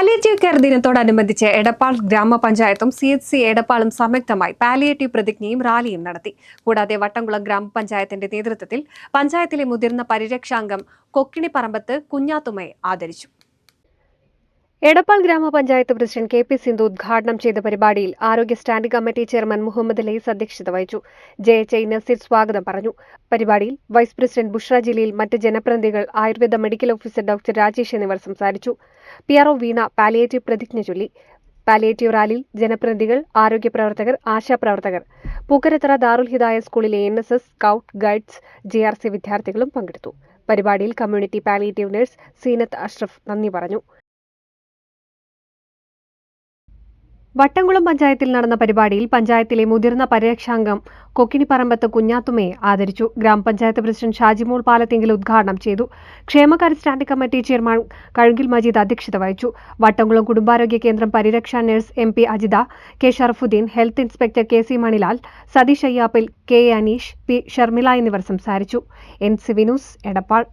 Palliative care ദിനത്തോടനുബന്ധിച്ച് എടപ്പാൾ ഗ്രാമപഞ്ചായത്തും C H C എടപ്പാളും സംയുക്തമായി പാലിയേറ്റീവ് പ്രതിജ്ഞയും റാലിയും നടത്തി. കൂടാതെ വട്ടംകുളം ഗ്രാമപഞ്ചായത്തിന്റെ നേതൃത്വത്തിൽ പഞ്ചായത്തിലെ മുതിർന്ന പരിരക്ഷാംഗം കൊക്കിണിപ്പറമ്പത്ത് കുഞ്ഞാത്തുമ്മയെ ആദരിച്ചു. എടപ്പാൾ ഗ്രാമപഞ്ചായത്ത് പ്രസിഡന്റ് കെ പി സിന്ധു ഉദ്ഘാടനം ചെയ്ത പരിപാടിയിൽ ആരോഗ്യ standing committee chairman Muhammad Lais അധ്യക്ഷത വഹിച്ചു. ജെ എച്ച് ഐ നസീർ സ്വാഗതം പറഞ്ഞു. പരിപാടിയിൽ വൈസ് പ്രസിഡന്റ് ബുഷ്ര ജില്ലയിൽ മറ്റ് ജനപ്രതിനിധികൾ Ayurveda medical officer doctor Rajesh എന്നിവർ സംസാരിച്ചു. പി വീണ പാലിയേറ്റീവ് പ്രതിജ്ഞ ചൊല്ലി. പാലിയേറ്റീവ് റാലിയിൽ ജനപ്രതിനിധികൾ ആരോഗ്യ പ്രവർത്തകർ ആശാപ്രവർത്തകർ പൂക്കരത്തറ ദാറുൽ ഹിദായ സ്കൂളിലെ N S S scout guides J R C വിദ്യാർത്ഥികളും പങ്കെടുത്തു. പരിപാടിയിൽ community palliative nurse Seenath Ashraf നന്ദി പറഞ്ഞു. വട്ടംകുളം പഞ്ചായത്തിൽ നടന്ന പരിപാടിയിൽ പഞ്ചായത്തിലെ മുതിർന്ന പരിരക്ഷാംഗം കൊക്കിണിപ്പറമ്പത്ത് കുഞ്ഞാത്തുമയെ ആദരിച്ചു. ഗ്രാമപഞ്ചായത്ത് പ്രസിഡന്റ് ഷാജിമോൾ പാലത്തിങ്കിൽ ഉദ്ഘാടനം ചെയ്തു. ക്ഷേമകാര്യ standing committee chairman Kazhukil Majeed അധ്യക്ഷത വഹിച്ചു. വട്ടംകുളം കുടുംബാരോഗ്യ കേന്ദ്രം പരിരക്ഷാ nurse M P Ajitha K Sharafuddin health inspector K C Manilal Satheesh Ayyappil K Aneesh P Sharmila എന്നിവർ സംസാരിച്ചു. N C Vinoos Edappal.